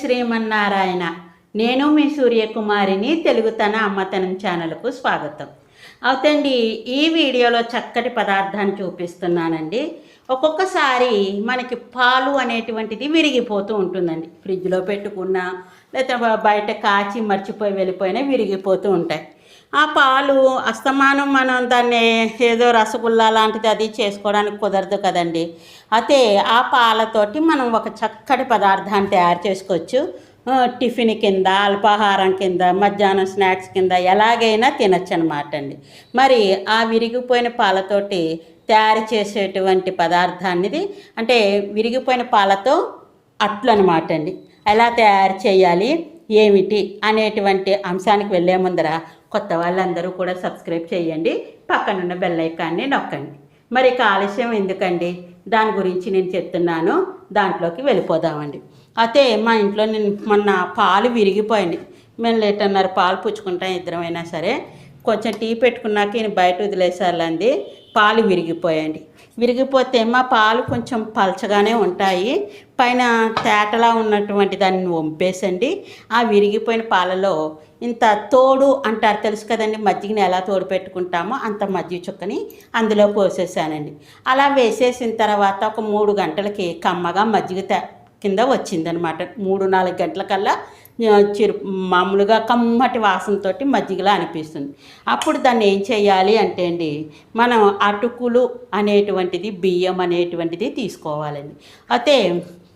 శ్రీమన్నారాయణ. నేను మీ సూర్యకుమారిని తెలుగు తన అమ్మతనం ఛానల్కు స్వాగతం. అవుతండి ఈ వీడియోలో చక్కటి పదార్థాన్ని చూపిస్తున్నానండి. ఒక్కొక్కసారి మనకి పాలు అనేటువంటిది విరిగిపోతూ ఉంటుందండి. ఫ్రిడ్జ్లో పెట్టుకున్నా లేకపోతే బయట కాచి మర్చిపోయి వెళ్ళిపోయినా విరిగిపోతూ ఉంటాయి. ఆ పాలు అస్తమానం మనం దాన్ని ఏదో రసగుల్లా లాంటిది అది చేసుకోవడానికి కుదరదు కదండి. అయితే ఆ పాలతోటి మనం ఒక చక్కటి పదార్థాన్ని తయారు చేసుకోవచ్చు. టిఫిన్ కింద అల్పాహారం కింద మధ్యాహ్నం స్నాక్స్ కింద ఎలాగైనా తినచ్చు అనమాట అండి. మరి ఆ విరిగిపోయిన పాలతోటి తయారు చేసేటువంటి పదార్థాన్నిది అంటే విరిగిపోయిన పాలతో అట్లు అనమాట అండి. ఎలా తయారు చేయాలి ఏమిటి అనేటువంటి అంశానికి వెళ్ళే ముందర కొత్త వాళ్ళందరూ కూడా సబ్స్క్రైబ్ చేయండి. పక్కనున్న బెల్ ఐకాన్ని నొక్కండి. మరి ఆలస్యం ఎందుకండి? దాని గురించి నేను చెప్తున్నాను. దాంట్లోకి వెళ్ళిపోదామండి. అయితే మా ఇంట్లో నేను మొన్న పాలు విరిగిపోయింది మేము లీటర్న్నర పాలు పుచ్చుకుంటాం ఇద్దరమైనా సరే. కొంచెం టీ పెట్టుకున్నాక ఈయన బయట వదిలేసాలండి పాలు విరిగిపోయండి విరిగిపోతే మా పాలు కొంచెం పలచగానే ఉంటాయి. పైన తేటలా ఉన్నటువంటి దాన్ని వంపేసండి. ఆ విరిగిపోయిన పాలలో ఇంత తోడు అంటారు. తెలుసు కదండి మజ్జిగని ఎలా తోడు పెట్టుకుంటామో అంత మజ్జిగ చుక్కని అందులో పోసేసానండి. అలా వేసేసిన తర్వాత ఒక మూడు గంటలకి కమ్మగా మజ్జిగ కింద వచ్చిందనమాట. మూడు నాలుగు గంటల కల్లా చిరు మామూలుగా కమ్మటి వాసనతోటి మజ్జిగలా అనిపిస్తుంది. అప్పుడు దాన్ని ఏం చేయాలి అంటే అండి మనం అటుకులు అనేటువంటిది బియ్యం అనేటువంటిది తీసుకోవాలండి. అయితే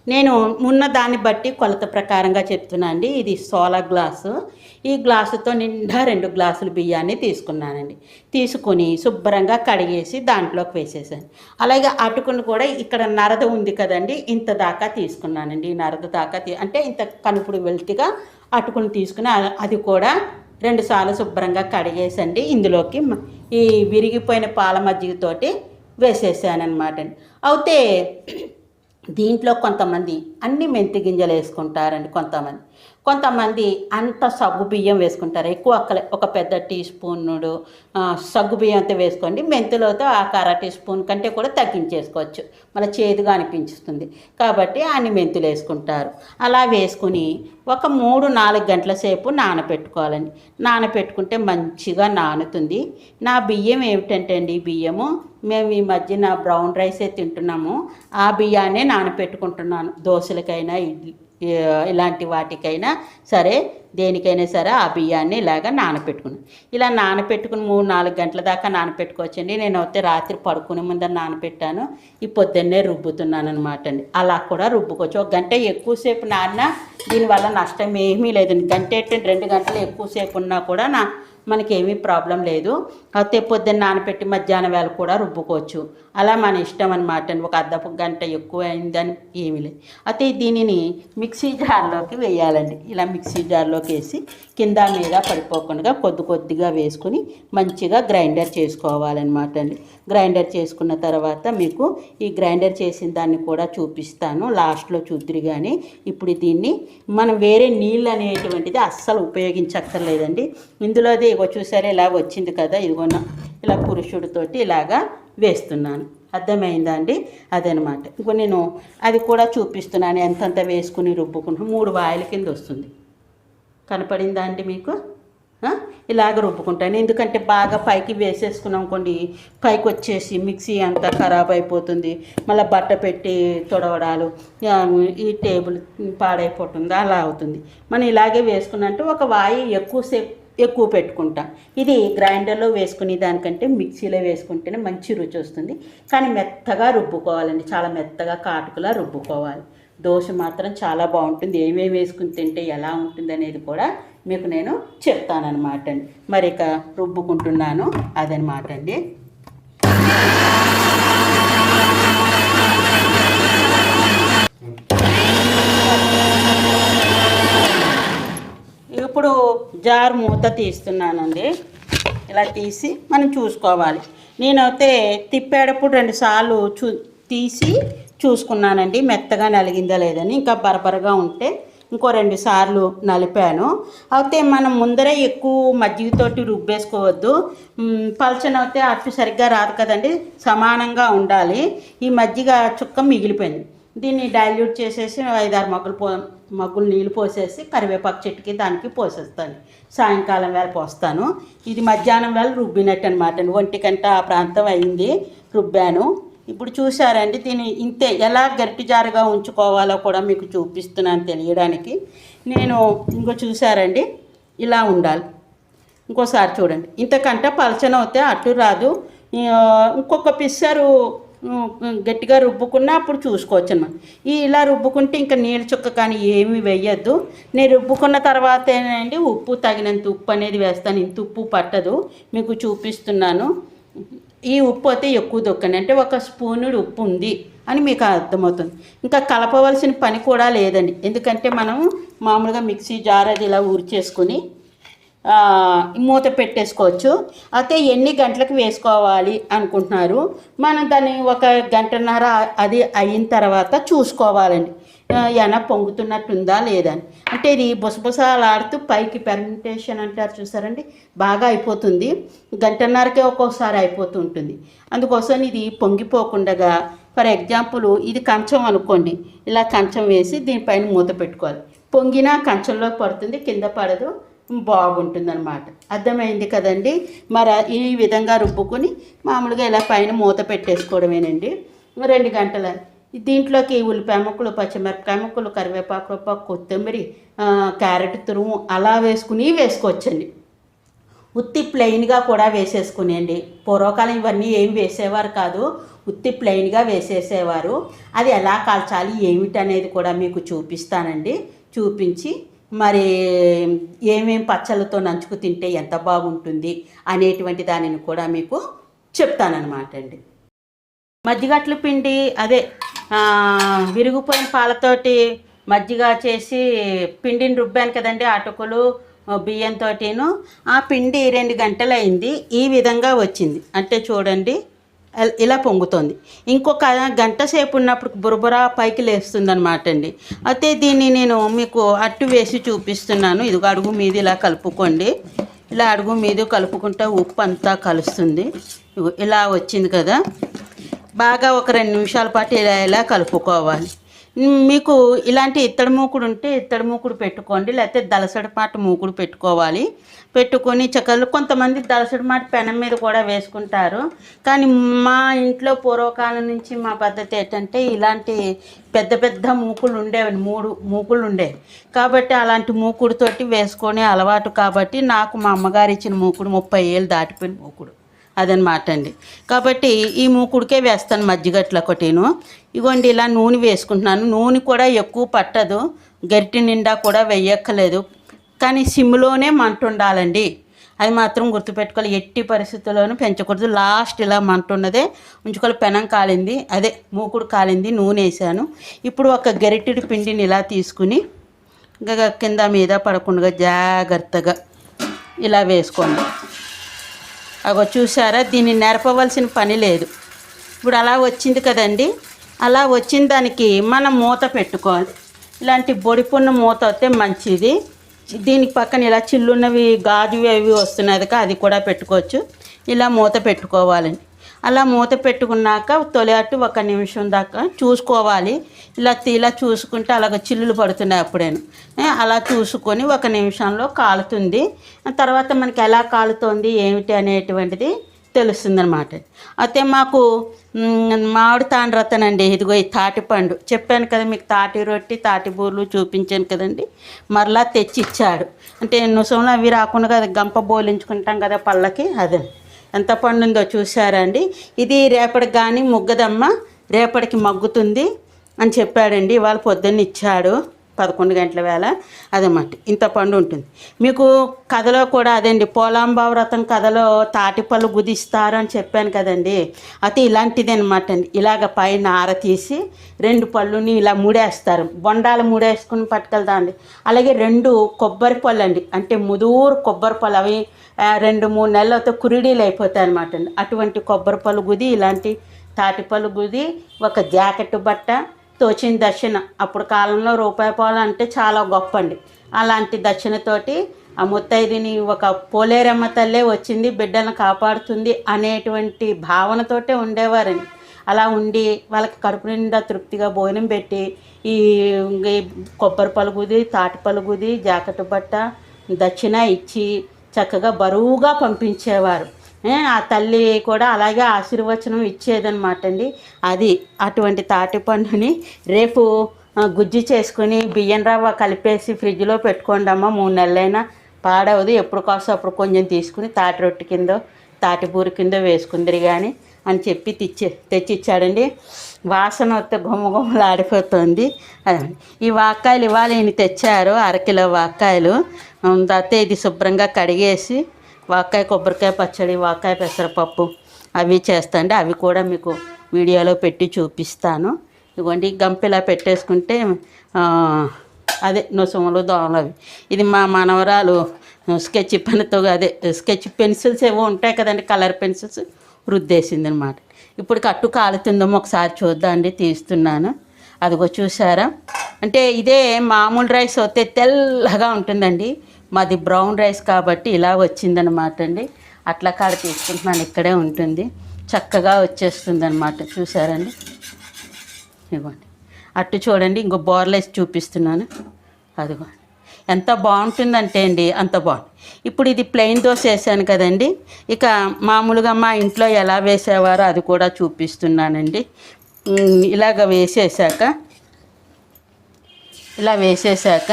నేను ఉన్న దాన్ని బట్టి కొలత ప్రకారంగా చెప్తున్నా అండి. ఇది సోలా గ్లాసు. ఈ గ్లాసుతో నిండా రెండు గ్లాసులు బియ్యాన్ని తీసుకున్నానండి. తీసుకొని శుభ్రంగా కడిగేసి దాంట్లోకి వేసేసాను. అలాగే అటుకును కూడా ఇక్కడ నరద ఉంది కదండి ఇంత దాకా తీసుకున్నానండి. ఈ నరద దాకా తీ- అంటే ఇంత కనుపుడు వెల్తిగా అటుకుని తీసుకుని అది కూడా రెండుసార్లు శుభ్రంగా కడిగేసండి. ఇందులోకి ఈ విరిగిపోయిన పాల మజ్జిగతోటి వేసేసానమాట అయితే దీంట్లో కొంతమంది అన్ని మెంతి గింజలు వేసుకుంటారండి కొంతమంది. కొంతమంది అంత సగ్గు బియ్యం వేసుకుంటారు. ఎక్కువ అక్కలే ఒక పెద్ద టీ స్పూనుడు సగ్గు బియ్యం అంతా వేసుకోండి. మెంతులతో ఆ కర టీ స్పూన్ కంటే కూడా తగ్గించేసుకోవచ్చు. మన చేదుగా అనిపించుతుంది. కాబట్టి అన్ని మెంతులు వేసుకుంటారు. అలా వేసుకుని ఒక మూడు నాలుగు గంటల సేపు నానబెట్టుకోవాలండి నానబెట్టుకుంటే మంచిగా నానుతుంది. నా బియ్యం ఏమిటంటే అండి ఈ బియ్యము? మేము ఈ మధ్యన బ్రౌన్ రైసే తింటున్నాము. ఆ బియ్యాన్నే నానబెట్టుకుంటున్నాను దోశలకైనా ఇడ్లీ ఇలాంటి వాటికైనా సరే దేనికైనా సరే ఆ బియ్యాన్ని ఇలాగ నానపెట్టుకున్నాను. ఇలా నానపెట్టుకుని మూడు నాలుగు గంటల దాకా నానపెట్టుకోవచ్చండి. నేను అయితే రాత్రి పడుకునే ముందర నానపెట్టాను. ఈ పొద్దున్నే రుబ్బుతున్నాను అనమాట అండి. అలా కూడా రుబ్బుకోవచ్చు. ఒక గంట ఎక్కువసేపు నాన్న దీనివల్ల నష్టం ఏమీ లేదండి. గంట రెండు గంటలు ఎక్కువసేపు ఉన్నా కూడా నా మనకేమీ ప్రాబ్లం లేదు. అయితే పొద్దున్న నానబెట్టి మధ్యాహ్నం వేళ కూడా రుబ్బుకోవచ్చు. అలా మన ఇష్టం అనమాట ఒక అర్ధపు గంట ఎక్కువ అయిందని ఏమీ లేదు. అయితే దీనిని మిక్సీ జార్లోకి వేయాలండి. ఇలా మిక్సీ జార్లోకి వేసి కింద మీద పడిపోకుండా కొద్ది కొద్దిగా వేసుకుని మంచిగా గ్రైండర్ చేసుకోవాలన్నమాట అండి. గ్రైండర్ చేసుకున్న తర్వాత మీకు ఈ గ్రైండర్ చేసిన దాన్ని కూడా చూపిస్తాను. లాస్ట్లో చూద్దరు కానీ ఇప్పుడు దీన్ని మనం వేరే నీళ్ళు అనేటువంటిది అస్సలు ఉపయోగించక్కర్లేదండి. ఇందులోది ఇగో చూసారా ఇలా వచ్చింది కదా ఇదిగోన ఇలా పురుషుడితోటి ఇలాగా వేస్తున్నాను. అర్థమైందా అండి? అదనమాట. ఇంకో నేను అది కూడా చూపిస్తున్నాను ఎంతంత వేసుకుని రుబ్బుకుంటున్నాను. మూడు వాయిల కింద వస్తుంది. కనపడిందా అండి మీకు? ఇలాగ రుబ్బుకుంటాను. ఎందుకంటే బాగా పైకి వేసేసుకున్నాం అనుకోండి పైకి వచ్చేసి మిక్సీ అంతా ఖరాబ్ అయిపోతుంది. మళ్ళీ బట్ట పెట్టి తొడవడాలు ఈ టేబుల్ పాడైపోతుంది అలా అవుతుంది. మనం ఇలాగే వేసుకున్నంటే ఒక వాయి ఎక్కువసేపు ఎక్కువ పెట్టుకుంటాం. ఇది గ్రైండర్లో వేసుకునే దానికంటే మిక్సీలో వేసుకుంటేనే మంచి రుచి వస్తుంది. కానీ మెత్తగా రుబ్బుకోవాలండి. చాలా మెత్తగా కాటుకులా రుబ్బుకోవాలి. దోశ మాత్రం చాలా బాగుంటుంది. ఏమేమి వేసుకుని తింటే ఎలా ఉంటుంది అనేది కూడా మీకు నేను చెప్తానన్నమాట అండి. మరి ఇక రుబ్బుకుంటున్నాను. అదనమాట అండి. ఇప్పుడు జార్ మూత తీస్తున్నానండి. ఇలా తీసి మనం చూసుకోవాలి. నేనైతే తిప్పేటప్పుడు రెండుసార్లు చూ తీసి చూసుకున్నానండి. మెత్తగా నలిగిందా లేదని. ఇంకా బరబరగా ఉంటే ఇంకో రెండు సార్లు నలిపాను. అయితే మనం ముందరే ఎక్కువ మజ్జిగతోటి రుబ్బేసుకోవద్దు. మ్, అయితే అటు సరిగ్గా రాదు కదండి. సమానంగా ఉండాలి. ఈ మజ్జిగ చుక్క మిగిలిపోయింది. దీన్ని డైల్యూట్ చేసేసి ఐదారు మొక్కలు పో మగ్గులు నీళ్ళు పోసేసి కరివేపాకు చెట్టుకి దానికి పోసేస్తాను. సాయంకాలం వేళ పోస్తాను. ఇది మధ్యాహ్నం వేళ రుబ్బినట్టు అనమాట ఒంటికంట ఆ ప్రాంతం అయింది రుబ్బాను. ఇప్పుడు చూసారండి దీన్ని ఇంతే ఎలా గట్టి జారుగా ఉంచుకోవాలో కూడా మీకు చూపిస్తున్నాను తెలియడానికి. నేను ఇంకో చూసారండి ఇలా ఉండాలి. ఇంకోసారి చూడండి. ఇంతకంటే పలచన అవుతే అటు రాదు. ఇంకొక పిస్సరు గట్టిగా రుబ్బుకున్నా అప్పుడు చూసుకోవచ్చు అనమాట ఈ ఇలా రుబ్బుకుంటే ఇంకా నీళ్ళ చుక్క కానీ ఏమీ వేయద్దు. నేను రుబ్బుకున్న తర్వాత ఉప్పు తగినంత ఉప్పు అనేది వేస్తాను. ఇంత ఉప్పు పట్టదు. మీకు చూపిస్తున్నాను. ఈ ఉప్పు అయితే ఎక్కువ దొక్కని అంటే ఒక స్పూనుడు ఉప్పు ఉంది అని మీకు అర్థమవుతుంది. ఇంకా కలపవలసిన పని కూడా లేదండి. ఎందుకంటే మనం మామూలుగా మిక్సీ జార్ అది ఇలా ఊరి చేసుకుని మూత పెట్టేసుకోవచ్చు. అయితే ఎన్ని గంటలకు వేసుకోవాలి అనుకుంటున్నారు? మనం దాన్ని ఒక గంటన్నర అది అయిన తర్వాత చూసుకోవాలండి. ఏమైనా ఎన పొంగుతున్నట్టుందా లేదా అని. అంటే ఇది బుసబుసలాడుతూ పైకి పెర్మిటేషన్ అంటారు చూసారండి? బాగా అయిపోతుంది. గంటన్నరకే ఒక్కోసారి అయిపోతూ ఉంటుంది. అందుకోసం ఇది పొంగిపోకుండా ఫర్ ఎగ్జాంపుల్ ఇది కంచం అనుకోండి. ఇలా కంచం వేసి దీనిపైన మూత పెట్టుకోవాలి. పొంగినా కంచంలో పడుతుంది కింద పడదు. బాగుంటుందన్నమాట. అర్థమైంది కదండి? మరి ఈ విధంగా రుబ్బుకుని మామూలుగా ఇలా పైన మూత పెట్టేసుకోవడమేనండి. రెండు గంటల దీంట్లోకి ఉల్లిపాయ ముక్కలు పచ్చిమిరపకాయ ముక్కలు కరివేపాకు రొప్ప కొత్తిమీర క్యారెట్ తురుము అలా వేసుకుని వేసుకోవచ్చండి. ఉత్తి ప్లెయిన్గా కూడా వేసేసుకునేయండి. పూర్వకాలం ఇవన్నీ ఏం వేసేవారు కాదు. ఉత్తి ప్లెయిన్గా వేసేసేవారు. అది ఎలా కాల్చాలి ఏమిటనేది కూడా మీకు చూపిస్తానండి. చూపించి మరి ఏమేం పచ్చళ్ళతో నంచుకు తింటే ఎంత బాగుంటుంది అనేటువంటి దానిని కూడా మీకు చెప్తానమాట అండి. మజ్జిగట్ల పిండి అదే విరిగిపోయిన పాలతోటి మజ్జిగ చేసి పిండిని రుబ్బాను కదండి అటుకులు బియ్యంతోటిను. ఆ పిండి రెండు గంటలు అయింది ఈ విధంగా వచ్చింది. అంటే చూడండి ఇలా పొంగుతోంది. ఇంకొక గంట సేపు ఉన్నప్పుడు బురబురా పైకి లేస్తుంది అనమాట అండి. అయితే దీన్ని నేను మీకు అట్టు వేసి చూపిస్తున్నాను. ఇదిగో అడుగు మీద ఇలా కలుపుకోండి. ఇలా అడుగు మీద కలుపుకుంటే ఉప్పు అంతా కలుస్తుంది. ఇలా వచ్చింది కదా. బాగా ఒక రెండు నిమిషాల పాటు ఇలా ఇలా కలుపుకోవాలి. మీకు ఇలాంటి ఇత్తడి మూకుడు ఉంటే ఇత్తడి మూకుడు పెట్టుకోండి లేకపోతే దలసడి పాట మూకుడు పెట్టుకోవాలి. పెట్టుకొని చక్కలు కొంతమంది దలసడి మాట పెనం మీద కూడా వేసుకుంటారు. కానీ మా ఇంట్లో పూర్వకాలం నుంచి మా పద్ధతి ఏంటంటే ఇలాంటి పెద్ద పెద్ద మూకులు ఉండేవి మూడు మూకులు ఉండేవి కాబట్టి అలాంటి మూకుడుతోటి వేసుకొని అలవాటు కాబట్టి నాకు మా అమ్మగారు ఇచ్చిన మూకుడు ముప్పై ఏళ్ళు దాటిపోయిన మూకుడు. అదనమాట అండి. కాబట్టి ఈ మూకుడికే వేస్తాను మజ్జిగట్ల ఒకటిను. ఇగోండి ఇలా నూనె వేసుకుంటున్నాను. నూనె కూడా ఎక్కువ పట్టదు. గరిటె నిండా కూడా వెయ్యక్కలేదు కానీ సిమ్లోనే మంట ఉండాలండి. అది మాత్రం గుర్తుపెట్టుకోవాలి. ఎట్టి పరిస్థితుల్లోనూ పెంచకూడదు. లాస్ట్ ఇలా మంట ఉన్నదే ఉంచుకోవాలి. పెనం కాలింది. అదే మూకుడు కాలింది. నూనె వేసాను. ఇప్పుడు ఒక గరిటెడు పిండిని ఇలా తీసుకుని ఇంకా కింద మీద పడకుండా జాగ్రత్తగా ఇలా వేసుకోండి. అగో చూసారా దీన్ని నెరపవలసిన పని లేదు. ఇప్పుడు అలా వచ్చింది కదండి. అలా వచ్చిన దానికి మనం మూత పెట్టుకోవాలి. ఇలాంటి బొడిపున్న మూత అయితే మంచిది. దీనికి పక్కన ఇలా చిల్లున్నవి గాజువి అవి వస్తున్నాయి కదా అది కూడా పెట్టుకోవచ్చు. ఇలా మూత పెట్టుకోవాలండి. అలా మూత పెట్టుకున్నాక తొలి అటు ఒక నిమిషం దాకా చూసుకోవాలి. ఇలా ఇలా చూసుకుంటే అలాగ చిల్లులు పడుతున్నాయి అప్పుడేను. అలా చూసుకొని ఒక నిమిషంలో కాలుతుంది. తర్వాత మనకి ఎలా కాలుతోంది ఏమిటి అనేటువంటిది తెలుస్తుందన్నమాట. అయితే మాకు మామిడి తాండ్రతనండి. ఇదిగో ఈ తాటిపండు చెప్పాను కదా మీకు తాటి రొట్టి తాటి బూర్లు చూపించాను కదండి. మరలా తెచ్చి ఇచ్చాడు అంటే నుసంలో అవి రాకుండా కదా గంప బోలించుకుంటాం కదా పళ్ళకి అదే. ఎంత పండుందో చూసారా అండి ఇది రేపటికి కానీ ముగ్గదమ్మ రేపటికి మగ్గుతుంది అని చెప్పాడండి. ఇవాళ పొద్దున్న ఇచ్చాడు. పదకొండు గంటల వేళ అదన్నమాట. ఇంత పండు ఉంటుంది. మీకు కథలో కూడా అదండి పోలాంబావ వ్రతం కథలో తాటిపళ్ళు గుదిస్తారు అని చెప్పాను కదండి. అయితే ఇలాంటిది అనమాట అండి. ఇలాగ పైన ఆర తీసి రెండు పళ్ళుని ఇలా మూడేస్తారు. బొండాలు మూడేసుకుని పట్టుకెళ్తామండి అలాగే రెండు కొబ్బరి పళ్ళు అండి అంటే ముదూరు కొబ్బరి పళ్ళు. అవి రెండు మూడు నెలలతో కురిడీలు అయిపోతాయి అనమాట అండి. అటువంటి కొబ్బరి పళ్ళు గుది ఇలాంటి తాటిపళ్ళు గుది ఒక జాకెట్ బట్ట తోచిన దక్షిణ. అప్పుడు కాలంలో రూపాయి పాలు అంటే చాలా గొప్ప అండి అలాంటి దక్షిణతోటి ఆ ముత్తైదుని ఒక పోలేరమ్మ తల్లే వచ్చింది బిడ్డలను కాపాడుతుంది అనేటువంటి భావనతోటే ఉండేవారండి. అలా ఉండి వాళ్ళకి కడుపు నిండా తృప్తిగా భోజనం పెట్టి ఈ కొబ్బరి పలుగుది తాటి పలుగుది జాకెట్ బట్ట దక్షిణ ఇచ్చి చక్కగా బరువుగా పంపించేవారు. ఆ తల్లి కూడా అలాగే ఆశీర్వచనం ఇచ్చేదనమాట అండి అది అటువంటి తాటి పండుని రేపు గుజ్జు చేసుకుని బియ్యం రవ్వ కలిపేసి ఫ్రిడ్జ్లో పెట్టుకోండి అమ్మ మూడు నెలలైనా. పాడవదు ఎప్పుడు కాస్త అప్పుడు కొంచెం తీసుకుని తాటి రొట్టె కింద తాటి పూరి కింద వేసుకుందరు కానీ అని చెప్పి తెచ్చి తెచ్చిచ్చాడండి. వాసన వస్తే గుమ్మ ఆడిపోతుంది. ఈ వాకాయలు ఇవాళ ఈయన తెచ్చారు అరకిలో వాకాయలు ఉమ్, తర్వాత ఇది శుభ్రంగా కడిగేసి వాకాయ కొబ్బరికాయ పచ్చడి వాకాయ పెసరపప్పు అవి చేస్తాండి. అవి కూడా మీకు వీడియోలో పెట్టి చూపిస్తాను. ఇదిగోండి గంపిలా పెట్టేసుకుంటే అదే నొసములు దోమలు అవి. ఇది మా మనవరాలు స్కెచ్ పెన్తో అదే స్కెచ్ పెన్సిల్స్ ఏవో ఉంటాయి కదండి కలర్ పెన్సిల్స్ రుద్దేసింది అనమాట ఇప్పుడు కట్టు కాలుతుందేమో ఒకసారి చూద్దామండి తీస్తున్నాను. అదిగో చూసారా? అంటే ఇదే మామూలు రైస్ వస్తే తెల్లగా ఉంటుందండి. మాది బ్రౌన్ రైస్ కాబట్టి ఇలా వచ్చిందనమాట అండి. అట్లా కాడ తీసుకుంటున్నాను ఇక్కడే ఉంటుంది. చక్కగా వచ్చేస్తుంది అనమాట చూసారండి ఇవ్వండి. అట్టు చూడండి ఇంకో బోర్లేసి చూపిస్తున్నాను. అదిగో ఎంత బాగుంటుందంటే అండి అంత బాగుంది. ఇప్పుడు ఇది ప్లెయిన్ దోశ వేసాను కదండి. ఇక మామూలుగా మా ఇంట్లో ఎలా వేసేవారో అది కూడా చూపిస్తున్నానండి. ఇలాగ వేసేసాక ఇలా వేసేసాక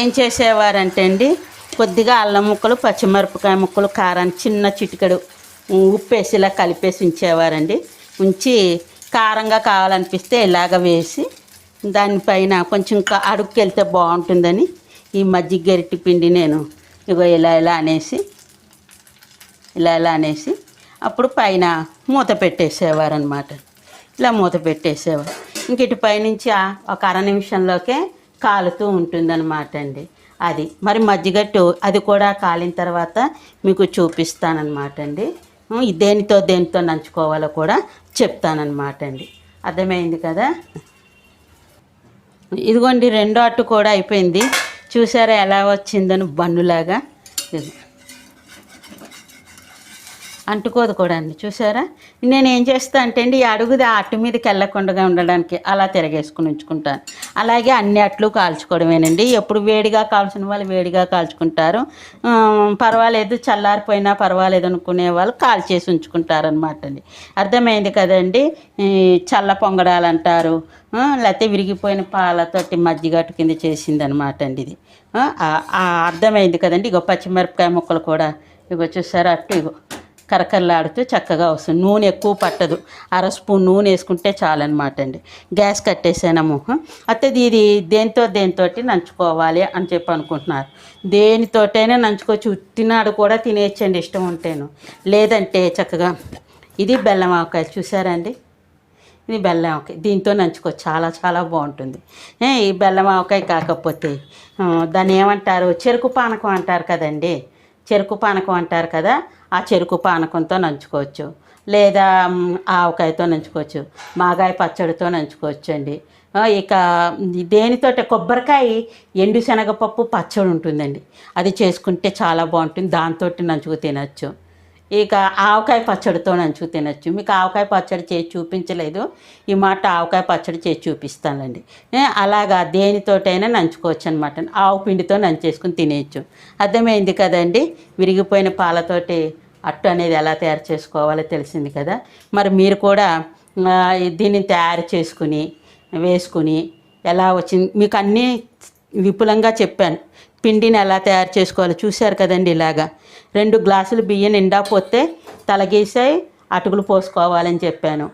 ఏం చేసేవారంటే అండి కొద్దిగా అల్లం ముక్కలు పచ్చిమిరపకాయ ముక్కలు కారాన్ని చిన్న చిటికెడు ఉప్పేసి ఇలా కలిపేసి ఉంచేవారండి. ఉంచి కారంగా కావాలనిపిస్తే ఇలాగ వేసి దానిపైన కొంచెం అడుక్కి వెళ్తే బాగుంటుందని ఈ మజ్జిగ గరిటి పిండి నేను ఇగో ఇలా ఇలా అనేసి ఇలా ఇలా అనేసి అప్పుడు పైన మూత పెట్టేసేవారు అనమాట ఇలా మూత పెట్టేసేవారు. ఇంక ఇటు పైనుంచి ఒక అర నిమిషంలోకే కాలుతూ ఉంటుందన్నమాట అండి అది మరి మజ్జిగట్టు అది కూడా కాలిన తర్వాత మీకు చూపిస్తానన్నమాట అండి దేనితో దేనితో నంచుకోవాలో కూడా చెప్తానమాట అండి అర్థమైంది కదా? ఇదిగోండి రెండో అట్టు కూడా అయిపోయింది. చూసారా ఎలా వచ్చిందని బన్నులాగా? ఇది. అంటుకోదు కూడా అండి. చూసారా నేను ఏం చేస్తా అంటే అండి ఈ అడుగుది ఆ అట్టు మీదకి వెళ్ళకుండా ఉండడానికి అలా తిరగేసుకుని ఉంచుకుంటాను. అలాగే అన్ని అట్లు కాల్చుకోవడమేనండి. ఎప్పుడు వేడిగా కాల్చిన వాళ్ళు వేడిగా కాల్చుకుంటారు. పర్వాలేదు చల్లారిపోయినా పర్వాలేదు అనుకునే వాళ్ళు కాల్చేసి ఉంచుకుంటారు అనమాట అండి. అర్థమైంది కదండి? చల్ల పొంగడాలు అంటారు లేకపోతే విరిగిపోయిన పాలతోటి మజ్జిగట్టు కింద చేసింది అనమాట అండి ఇది. అర్థమైంది కదండి? ఇగో పచ్చిమిరపకాయ ముక్కలు కూడా. ఇగో చూసారా? అట్టు ఇగో. కరకరలాడుతూ చక్కగా వస్తుంది. నూనె ఎక్కువ పట్టదు. అర స్పూన్ నూనె వేసుకుంటే చాలన్నమాట అండి. గ్యాస్ కట్టేసానము అయితే ఇది దేనితో దేనితో నంచుకోవాలి అని చెప్పి అనుకుంటున్నారు. దేనితోటైనా నంచుకోవచ్చు. ఉట్టినాడు కూడా తినేయచ్చండి ఇష్టం ఉంటేను. లేదంటే చక్కగా ఇది బెల్లం ఆవకాయ చూసారండి? ఇది బెల్లం ఆవకాయ. దీంతో నంచుకో. చాలా చాలా బాగుంటుంది. ఈ బెల్లం ఆవకాయ కాకపోతే దాన్ని ఏమంటారు? చెరుకు పానకం అంటారు కదండి. చెరుకు పానకం అంటారు కదా ఆ చెరుకు పానకంతో నంచుకోవచ్చు. లేదా ఆవకాయతో నంచుకోవచ్చు మాగాయ పచ్చడితో నంచుకోవచ్చు అండి. ఇక దేనితోటి కొబ్బరికాయ ఎండు శనగపప్పు పచ్చడి ఉంటుందండి. అది చేసుకుంటే చాలా బాగుంటుంది దాంతో నంచుకు తినచ్చు. ఇక ఆవకాయ పచ్చడితో నంచు తినచ్చు మీకు ఆవకాయ పచ్చడి చేసి చూపించలేదు. ఈ మాట ఆవకాయ పచ్చడి చేసి చూపిస్తానండి అలాగా దేనితోటైనా నంచుకోవచ్చు అనమాట ఆవు పిండితో నంచేసుకుని తినేయచ్చు. అర్థమైంది కదండి? విరిగిపోయిన పాలతోటి అట్టు అనేది ఎలా తయారు చేసుకోవాలో తెలిసింది కదా? మరి మీరు కూడా దీన్ని తయారు చేసుకుని వేసుకుని ఎలా వచ్చింది? మీకు అన్నీ విపులంగా చెప్పాను. పిండిని ఎలా తయారు చేసుకోవాలో చూశారు కదండి ఇలాగా. రెండు గ్లాసులు బియ్యం నిండా పోతే తలగేసాయి అటుకులు పోసుకోవాలని చెప్పాను.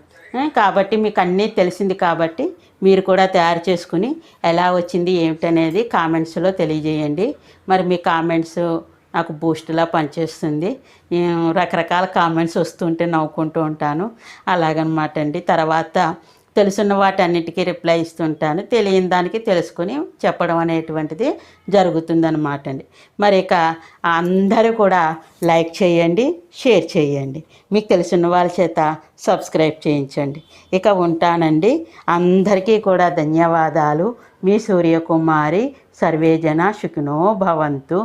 కాబట్టి మీకు అన్నీ తెలిసింది కాబట్టి మీరు కూడా తయారు చేసుకుని ఎలా వచ్చింది ఏమిటనేది కామెంట్స్లో తెలియజేయండి. మరి మీ కామెంట్స్ నాకు బూస్ట్లా పనిచేస్తుంది. రకరకాల కామెంట్స్ వస్తుంటే నవ్వుకుంటూ ఉంటాను. అలాగనమాట అండి. తర్వాత తెలుసున్న వాటన్నిటికీ రిప్లై ఇస్తుంటాను. తెలియని దానికి తెలుసుకొని చెప్పడం అనేటువంటిది జరుగుతుందన్నమాట అండి. మరి ఇక అందరూ కూడా లైక్ చేయండి షేర్ చేయండి. మీకు తెలిసిన వాళ్ళ చేత సబ్స్క్రైబ్ చేయించండి. ఇక ఉంటానండి. అందరికీ కూడా ధన్యవాదాలు. మీ సూర్యకుమారి సర్వేజన శుకునో భవంతు.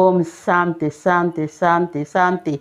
ఓం శాంతి శాంతి శాంతి శాంతి.